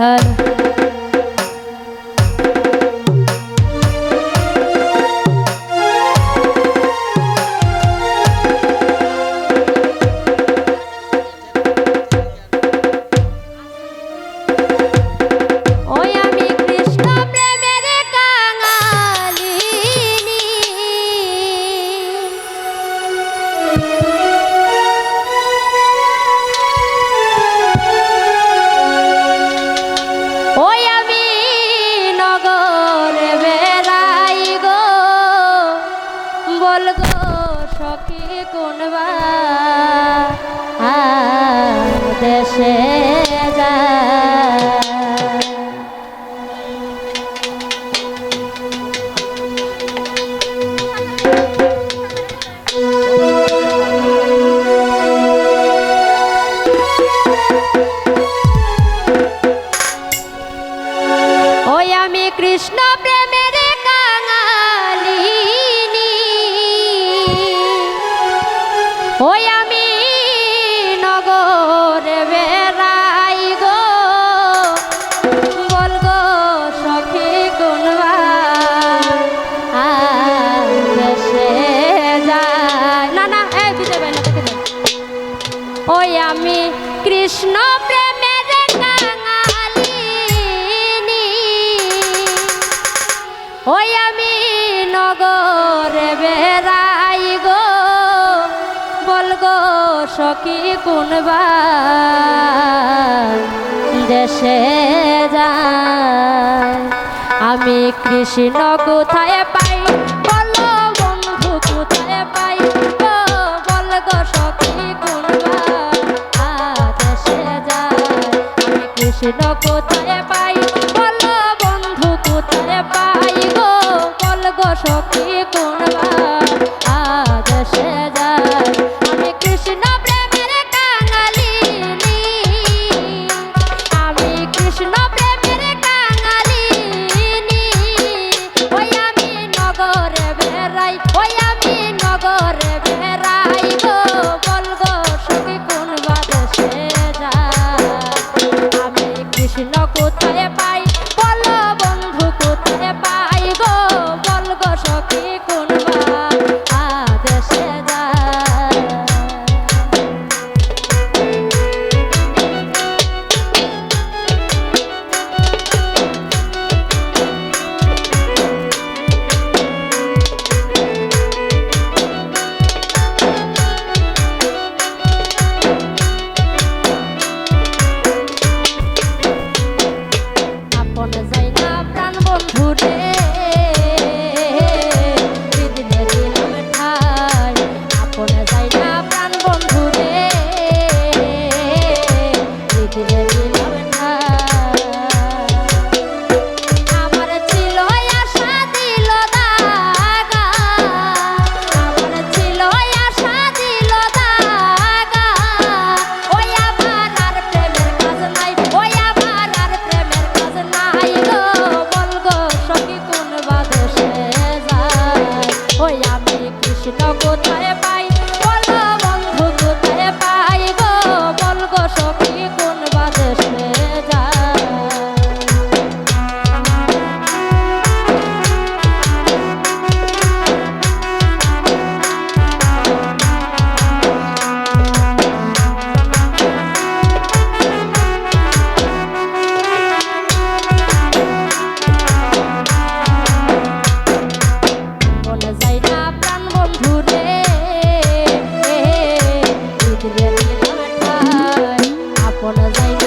hello. গো সখী কোনবা দেশে যায়। ঘুরে বেড়াই গো বলগো সখী কোনবা দেশে যায় আমি কৃষ্ণ কোথায় পাই? কোথায় পাই বলগো সখী কোনবা দেশে যায় আমি কৃষ্ণ কোথায় on the কৃষ্ণ কোথায় আপন যাই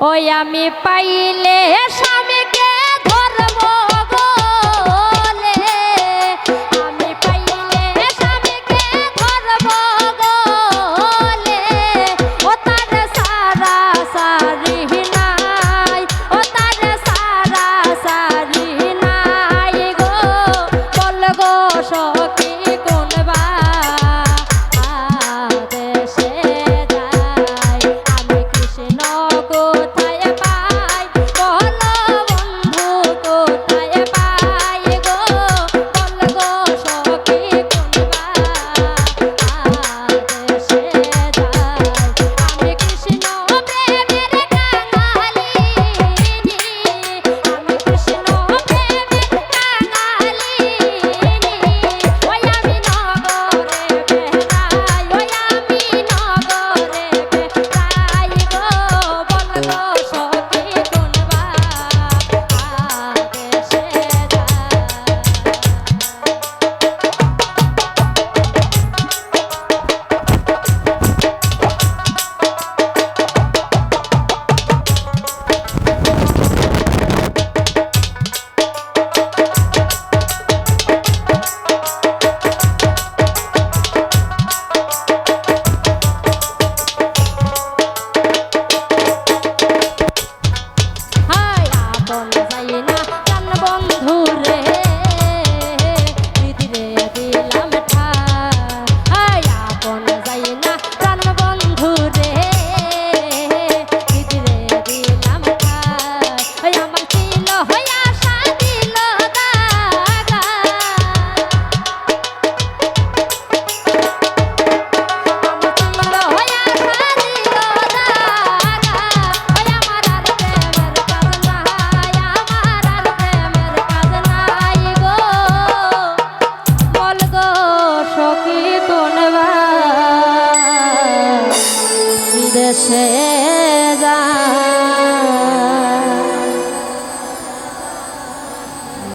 ওই আমি পাইলে সাম